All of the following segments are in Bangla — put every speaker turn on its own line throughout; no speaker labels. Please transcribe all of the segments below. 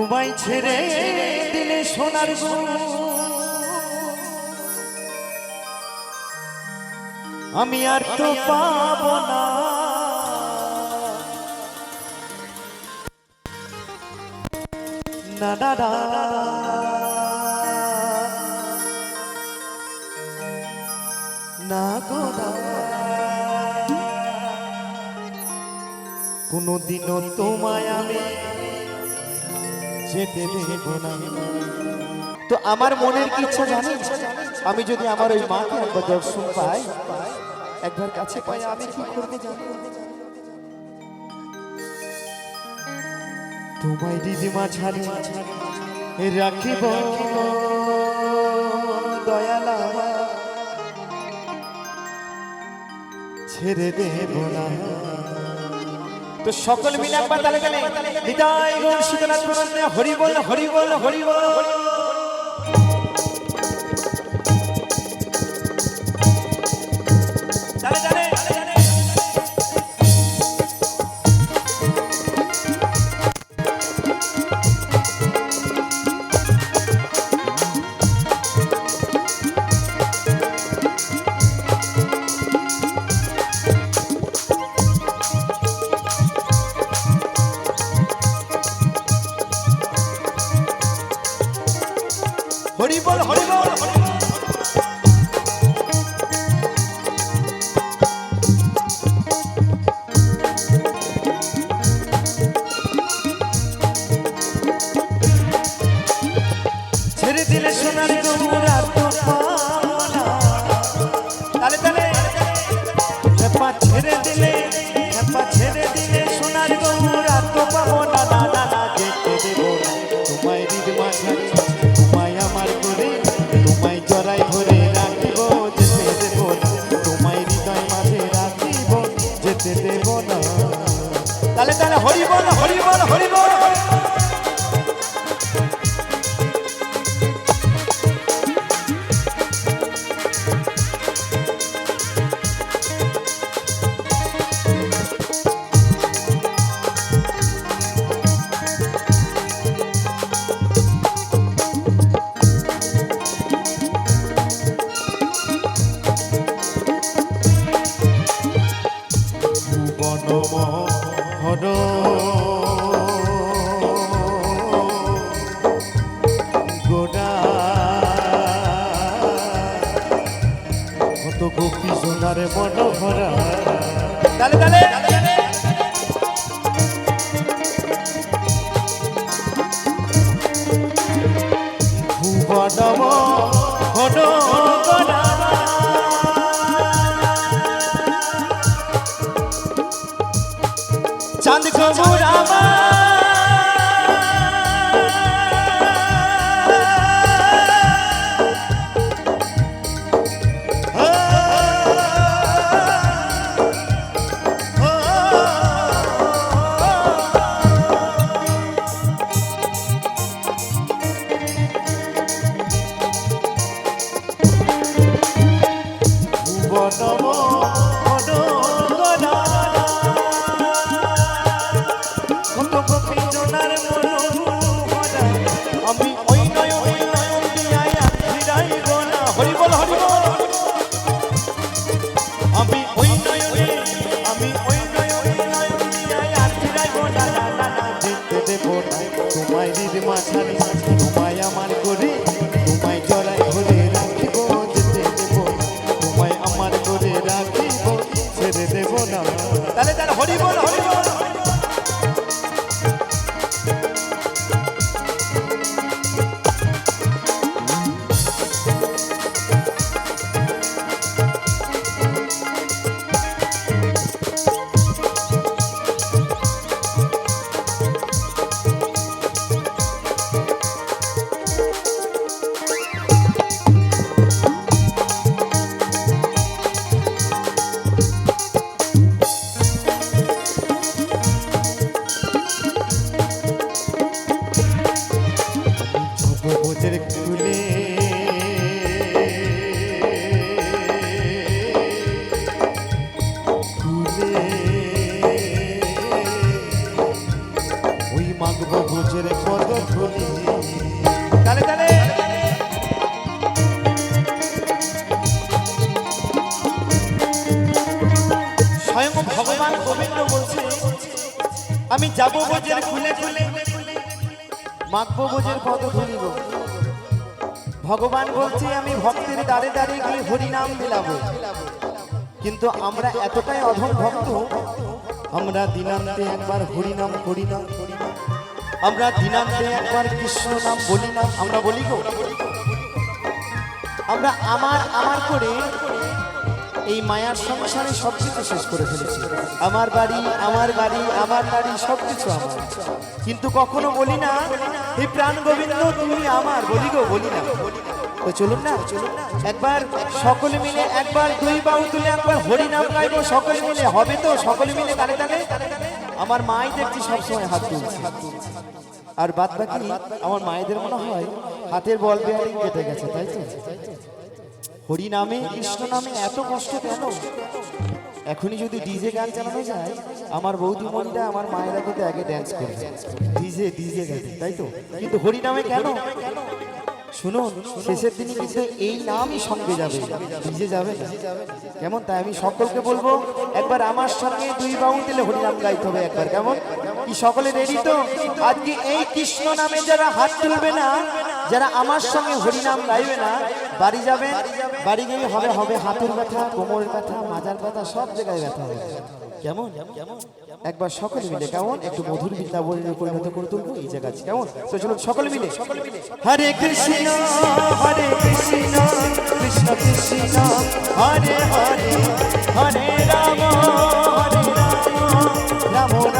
তোমায় ছেড়ে দিলে সোনার আমি আর তো পাব না না না না গো কোনোদিনও তোমায় আমি যেতে দেব না তো আমার মনের কি ইচ্ছা জানি আমি যদি আমার ওই মাকে একবার দর্শন পাই একবার কাছে পাই আমি কি করতে জানি তোমায় দিদিমা ছাড়ি রাখিব দয়ালা ছেড়ে দেব না তো সকল মিলে একবার তালে তালে হৃদয় গুণ শীতলা হরি বল হরি বল হরি বল হরিবল হরিবল হরিবল কত গোপী সোনার মনোহরা তালে তালে ভুবনম ঘন চাঁদ ঘুরামা Having ভগবান আমি যাব বোঝের খুলে খুলে মাখবো বোঝের পদ ধরিব ভগবান বলছে আমি ভক্তের দ্বারে দাঁড়িয়ে গিয়ে হরিনাম দিলাম কিন্তু আমরা এতটাই অধম ভক্ত আমরা দিনান্তে একবার হরিনাম হরিনাম আমরা দিনান্তে একবার কৃষ্ণ নাম বলি না আমরা বলি গো আমরা আমার আমার করে এই মায়ার সংসারে সব কিছু শেষ করে ফেলেছি আমার বাড়ি আমার বাড়ি আমার বাড়ি সব কিছু আমার কিন্তু কখনো বলি না এই প্রাণ গোবিন্দ তুমি আমার বলি গো বলি না তো চলুন না একবার সকলে মিলে একবার দুই বাহু তুলে একবার হরি নাম গাইবো সকলে মিলে হবে তো সকলে মিলে তারে তারে আমার মাই দেখছি সবসময় হাত তুলছে আর বাদ বাকি আমার মায়েদের মনে হয় হাতের বল বেয়ারিং কেটে গেছে তাই তো হরি নামে কৃষ্ণ নামে এত কষ্ট কেন এখনই যদি ডিজে গান চালানো যায় আমার মনটা আমার মায়েরা কিন্তু আগে ড্যান্স করে ডিজে ডিজে গান তাই তো কিন্তু হরি নামে কেন শুনুন শেষের দিনে কিন্তু এই নামই সঙ্গে যাবে ডিজে যাবে কেমন তাই আমি সকলকে বলবো একবার আমার সঙ্গে দুই বাউন্ড দিলে হরিনাম গাইতে হবে একবার কেমন কি সকলে রেডি তো আজকে এই কৃষ্ণ নামে যারা হাত তুলবে না যারা আমার সঙ্গে হরিনাম গাইবে না বাড়ি যাবে বাড়ি গিয়ে হবে হবে হাতুর ব্যথা কোমর ব্যথা মাজার ব্যথা সব জায়গায় ব্যথা হবে কেমন একবার সকলে মিলে কেমন একটু মধুর বিদ্যা বলে পরিণত করে তুলবো এই জায়গা আছে কেমন তো চলুন সকলে মিলে হরে কৃষ্ণ হরে কৃষ্ণ কৃষ্ণ কৃষ্ণ হরে হরে হরে রাম হরে রাম রাম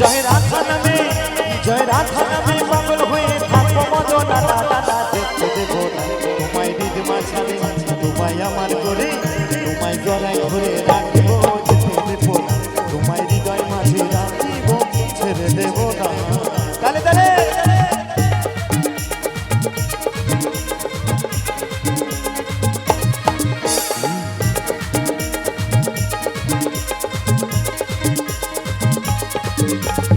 জয় রাধা নামে জয় রাধা নামে পাগল হয়ে থাকো মদনা তোমায় আমার করে তোমায় গলায় ধরে রাখ